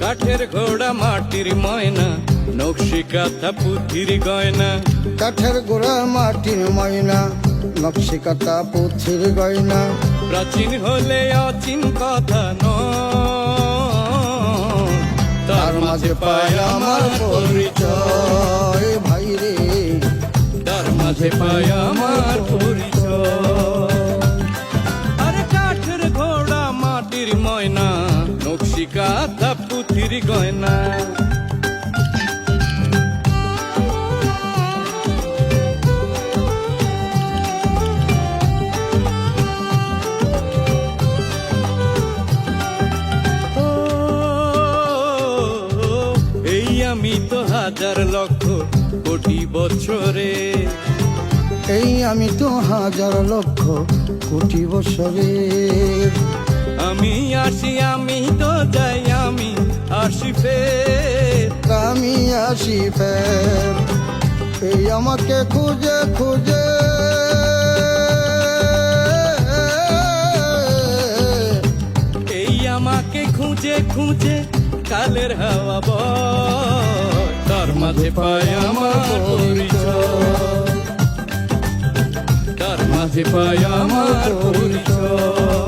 কাঠের ঘোড়া মাটির ময়না নকশি কাঁথা পুঁথির গয়না। কাঠের গোড়া মাটির ময়না নকশি কাটা পুথির গয়না। প্রাচীন হলে অচিন কথা নয়। তার মাঝে পায় আমার পরিচয় ভাই রে। তার মাঝে পায় আমার পরিচয়। আরে কাঠের ঘোড়া মাটির ময়না নকশি কাঁথা পুঁথির গয়না। এই আমি তো হাজার লক্ষ কোটি বছরে। এই আমি তো হাজার লক্ষ কোটি বছরের আমি আসি আমি ফের আমি আসি ফের। এই আমাকে খুঁজে খুঁজে। এই আমাকে খুঁজে খুঁজে কালের হাওয়া বয়। তার মাঝে পায় আমার পরিচয়। তার মাঝে পায় আমার পরিচয়।